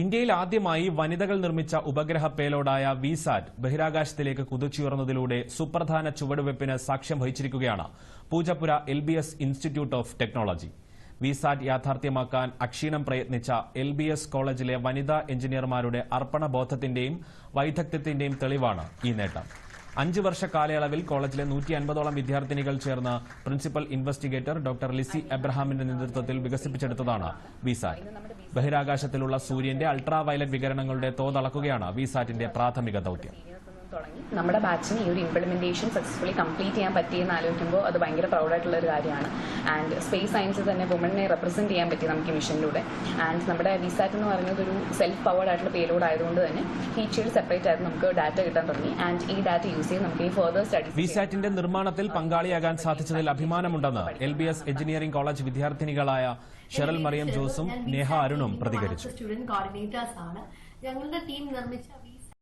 ഇന്ത്യയിൽ ആദ്യമായി വനിതകൾ നിർമ്മിച്ച ഉപഗ്രഹ പേലോഡായ വിസാറ്റ് ബഹിരാകാശത്തിലേക്ക് കുതിച്ചുയർന്നതിലൂടെ സുപ്രധാന ചുവടുവയ്പ്പിന് സാക്ഷ്യം വഹിച്ചിരിക്കുകയാണ്. Poojappura L B S institute of technology. Vsat യാഥാർത്ഥ്യമാക്കാൻ അക്ഷീണം പ്രയത്നിച്ച എൽ ബി എസ് കോളേജിലെ വനിതാ എഞ്ചിനീയർമാരുടെ അർപ്പണബോധത്തിന്റെയും വൈദഗ്ധ്യത്തിന്റെയും തെളിവാണ് ഈ നേട്ടം. അഞ്ച് വർഷ കാലയളവിൽ കോളേജിലെ നൂറ്റി അൻപതോളം വിദ്യാർത്ഥിനികൾ ചേർന്ന് പ്രിൻസിപ്പൽ ഇൻവെസ്റ്റിഗേറ്റർ ഡോക്ടർ ലിസി എബ്രഹാമിന്റെ നേതൃത്വത്തിൽ വികസിപ്പിച്ചെടുത്തതാണ് വിസാറ്റ്. ബഹിരാകാശത്തിലുള്ള സൂര്യന്റെ അൾട്രാ വയലറ്റ് വികിരണങ്ങളുടെ തോതളക്കുകയാണ് വിസാറ്റിന്റെ പ്രാഥമിക ദൌത്യം. തുടങ്ങി. നമ്മുടെ ബാച്ചിന് ഈ ഒരു ഇംപ്ലിമെന്റേഷൻ സക്സസ്ഫുള്ളി കംപ്ലീറ്റ് ചെയ്യാൻ പറ്റിയെന്ന് ആലോചിക്കുമ്പോൾ അത് ഭയങ്കര പ്രൗഡായിട്ടുള്ള ഒരു കാര്യമാണ്. ആൻഡ് സ്പേസ് സയൻസിൽ തന്നെ വുമണിനെ റെപ്രസെന്റ് ചെയ്യാൻ പറ്റി നമുക്ക് ഈ മിഷനിലൂടെ ആൻഡ് നമ്മുടെ വിസാറ്റ് എന്ന് പറയുന്നത് ഒരു സെൽഫ് പവർഡ് ആയിട്ടുള്ള പേലോഡ് ആയതുകൊണ്ട് തന്നെ ഫീച്ചേഴ്സ് സെപ്പറേറ്റ് ആയിട്ട് നമുക്ക് ഡാറ്റ കിട്ടാൻ തുടങ്ങി. ആൻഡ് ഈ ഡാറ്റ യൂസ് ചെയ്ത് നമുക്ക് ഈ ഫർദർ സ്റ്റഡി വിസാറ്റിന്റെ നിർമ്മാണത്തിൽ പങ്കാളിയാകാൻ സാധിച്ചതിൽ അഭിമാനമുണ്ടെന്ന് L B S engineering college വിദ്യാർത്ഥിനികളായ ഷെറൽ Mariyam ജോസും നേഹ അരുണും പ്രതികരിച്ചു. സ്റ്റുഡന്റ് കോർഡിനേറ്റേഴ്സ് ആണ്. ഞങ്ങളുടെ ടീം നിർമ്മിച്ച വി